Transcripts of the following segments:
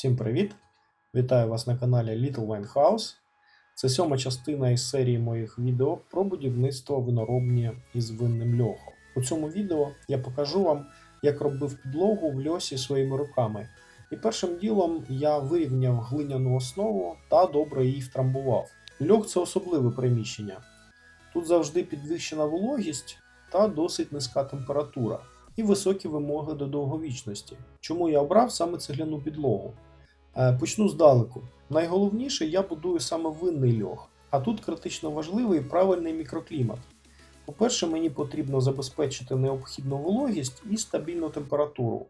Всім привіт! Вітаю вас на каналі Little Wine House. Це сьома частина із серії моїх відео про будівництво виноробні із винним льохом. У цьому відео я покажу вам, як робив підлогу в льосі своїми руками. І першим ділом я вирівняв глиняну основу та добре її втрамбував. Льох це особливе приміщення. Тут завжди підвищена вологість та досить низька температура і високі вимоги до довговічності. Чому я обрав саме цегляну підлогу? Е, Почну здалеку. Найголовніше я будую саме винний льох, а тут критично важливий правильний мікроклімат. По-перше, мені потрібно забезпечити необхідну вологість і стабільну температуру.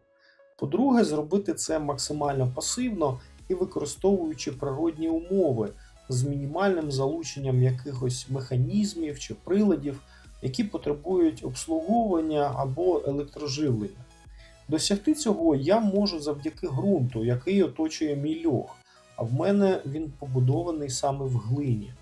По-друге, зробити це максимально пасивно і використовуючи природні умови з мінімальним залученням якихось механізмів чи приладів, які потребують обслуговування або електроживлення. Досягти цього я можу завдяки ґрунту, який оточує мій льох, а в мене він побудований саме в глині.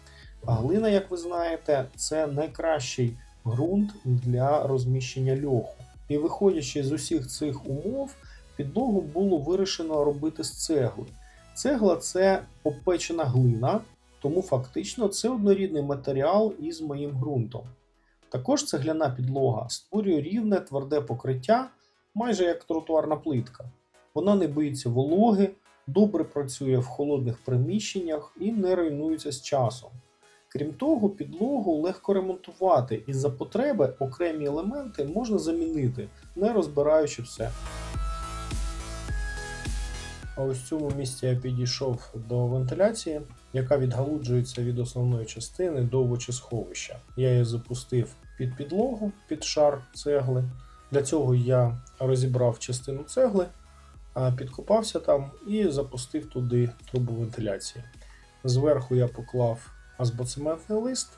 А глина, як ви знаєте, це найкращий ґрунт для розміщення льоху. І виходячи з усіх цих умов, підлогу було вирішено робити з цегли. Цегла це опечена глина, тому фактично це однорідний матеріал із моїм ґрунтом. Також цегляна підлога створює рівне тверде покриття, майже як тротуарна плитка. Вона не боїться вологи, добре працює в холодних приміщеннях і не руйнується з часом. Крім того, підлогу легко ремонтувати і за потреби окремі елементи можна замінити, не розбираючи все. А ось в цьому місці я підійшов до вентиляції, яка відгалуджується від основної частини до овочесховища. Я її запустив під підлогу, під шар цегли. Для цього я розібрав частину цегли, підкопався там і запустив туди трубу вентиляції. Зверху я поклав азбоцементний лист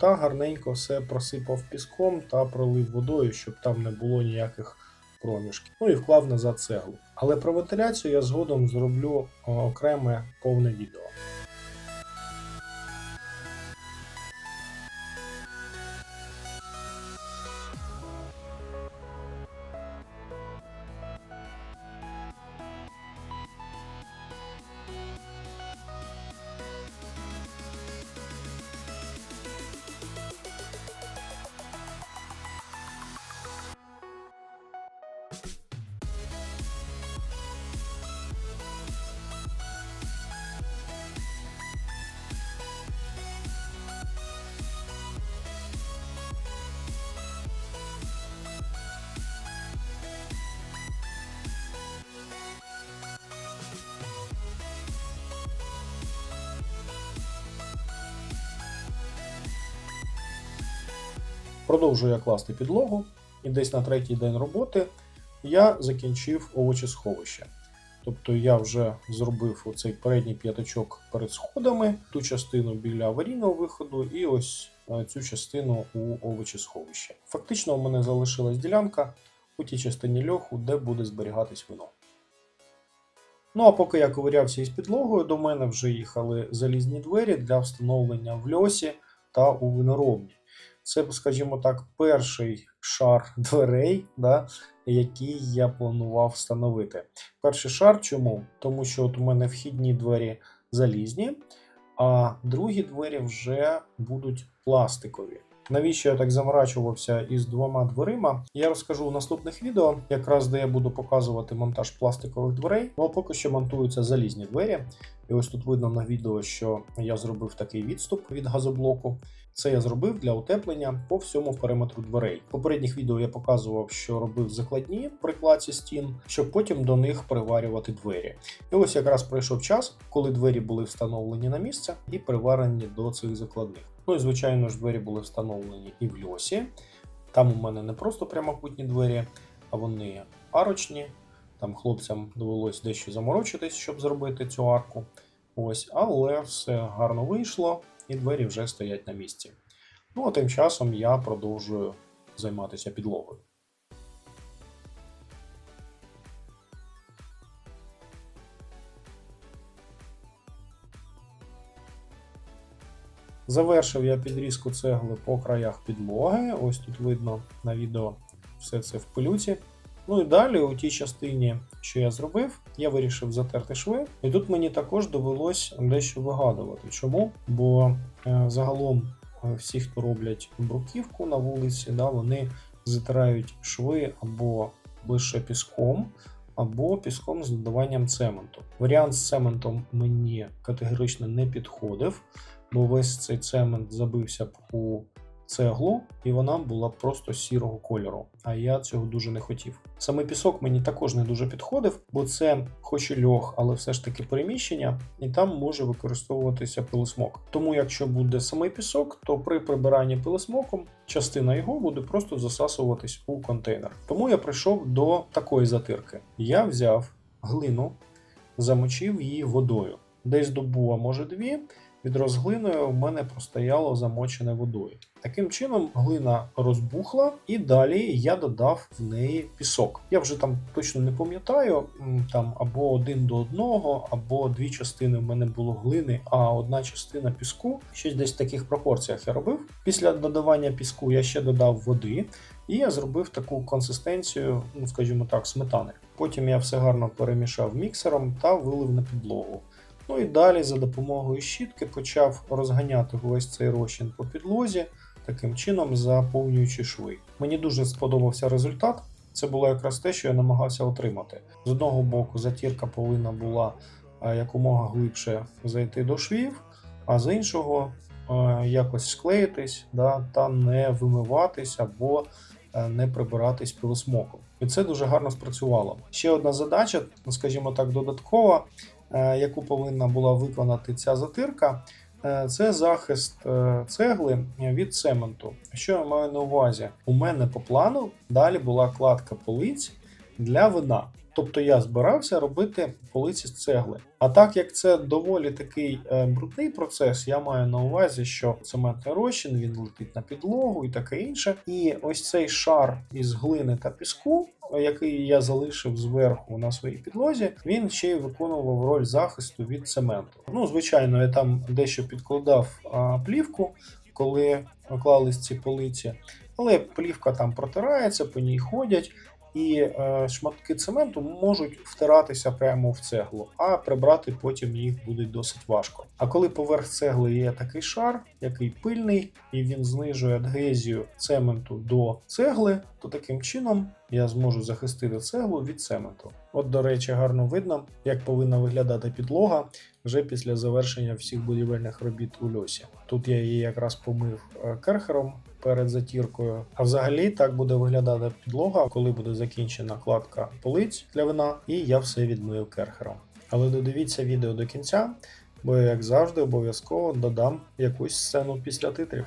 та гарненько все просипав піском та пролив водою, щоб там не було ніяких проміжків. Ну і вклав назад цеглу. Але про вентиляцію я згодом зроблю окреме повне відео. Продовжую я класти підлогу, і десь на третій день роботи я закінчив овочесховище. Тобто я вже зробив оцей передній п'ятачок перед сходами, ту частину біля аварійного виходу, і ось е, цю частину у овочесховищі. Фактично, у мене залишилась ділянка у тій частині льоху, де буде зберігатись вино. Ну а поки я ковирявся із підлогою, до мене вже їхали залізні двері для встановлення в льосі та у виноробні. Це, скажімо так, перший шар дверей, да, який я планував встановити. Перший шар чому? Тому що от у мене вхідні двері залізні, а другі двері вже будуть пластикові. Навіщо я так заморачувався із двома дверима? Я розкажу у наступних відео, якраз де я буду показувати монтаж пластикових дверей. Ну а поки що монтуються залізні двері. І ось тут видно на відео, що я зробив такий відступ від газоблоку. Це я зробив для утеплення по всьому периметру дверей. В попередніх відео я показував, що робив закладні при кладці стін, щоб потім до них приварювати двері. І ось якраз пройшов час, коли двері були встановлені на місце і приварені до цих закладних. Ну і звичайно ж, двері були встановлені і в льосі. Там у мене не просто прямокутні двері, а вони арочні. Там хлопцям довелось дещо заморочитись, щоб зробити цю арку. Ось, але все гарно вийшло, і двері вже стоять на місці. Ну а тим часом я продовжую займатися підлогою. Завершив я підрізку цегли по краях підлоги. Ось тут видно на відео все це в пилюці. Ну і далі, у тій частині, що я зробив, я вирішив затерти шви. І тут мені також довелось дещо вигадувати. Чому? Бо е, загалом е, всі, хто роблять бруківку на вулиці, да, вони затирають шви або лише піском, або піском з додаванням цементу. Варіант з цементом мені категорично не підходив, бо весь цей цемент забився б у цеглу, і вона була просто сірого кольору. А я цього дуже не хотів. Саме пісок мені також не дуже підходив, бо це хоч і льох, але все ж таки переміщення, і там може використовуватися пилосмок. Тому, якщо буде самий пісок, то при прибиранні пилосмоком частина його буде просто засасуватись у контейнер. Тому я прийшов до такої затирки. Я взяв глину, замочив її водою. Десь добу, а може дві. Відро з глиною в мене простояло замочене водою. Таким чином глина розбухла, і далі я додав в неї пісок. Я вже там точно не пам'ятаю, там або один до одного, або дві частини в мене було глини, а одна частина піску. Щось десь в таких пропорціях я робив. Після додавання піску я ще додав води, і я зробив таку консистенцію, ну скажімо так, сметани. Потім я все гарно перемішав міксером та вилив на підлогу. Ну і далі за допомогою щітки почав розганяти весь цей розчин по підлозі, таким чином заповнюючи шви. Мені дуже сподобався результат. Це було якраз те, що я намагався отримати. З одного боку, затірка повинна була е, якомога глибше зайти до швів, а з іншого е, якось склеїтись да, та не вимиватись або е, не прибиратись пилосмоком. І це дуже гарно спрацювало. Ще одна задача, скажімо так, додаткова, яку повинна була виконати ця затирка, е, це захист е, цегли від цементу. Що я маю на увазі? У мене по плану далі була кладка полиць для вина. Тобто я збирався робити полиці з цегли. А так як це доволі такий е, брудний процес, я маю на увазі, що цементний розчин він летить на підлогу і таке інше. І ось цей шар із глини та піску, який я залишив зверху на своїй підлозі, він ще й виконував роль захисту від цементу. Ну, звичайно, я там дещо підкладав плівку, коли клались ці полиці, але плівка там протирається, по ній ходять. І е, шматки цементу можуть втиратися прямо в цеглу, а прибрати потім їх буде досить важко. А коли поверх цегли є такий шар, який пильний, і він знижує адгезію цементу до цегли, то таким чином я зможу захистити цеглу від цементу. От, до речі, гарно видно, як повинна виглядати підлога вже після завершення всіх будівельних робіт у льосі. Тут я її якраз помив е, керхером перед затіркою. А взагалі так буде виглядати підлога, коли буде закінчена кладка полиць для вина, і я все відмив керхером. Але додивіться відео до кінця, бо я, як завжди, обов'язково додам якусь сцену після титрів.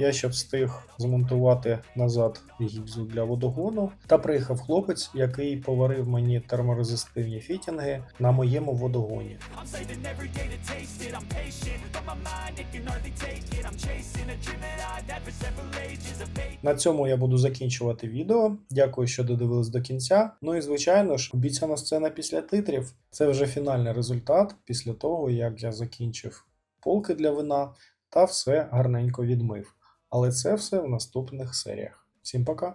я ще встиг змонтувати назад гільзу для водогону. Та приїхав хлопець, який поварив мені терморезистивні фітінги на моєму водогоні. На цьому я буду закінчувати відео. Дякую, що додивились до кінця. Ну і звичайно ж, обіцяна сцена після титрів. Це вже фінальний результат після того, як я закінчив полки для вина та все гарненько відмив. Але це все в наступних серіях. Всім пока!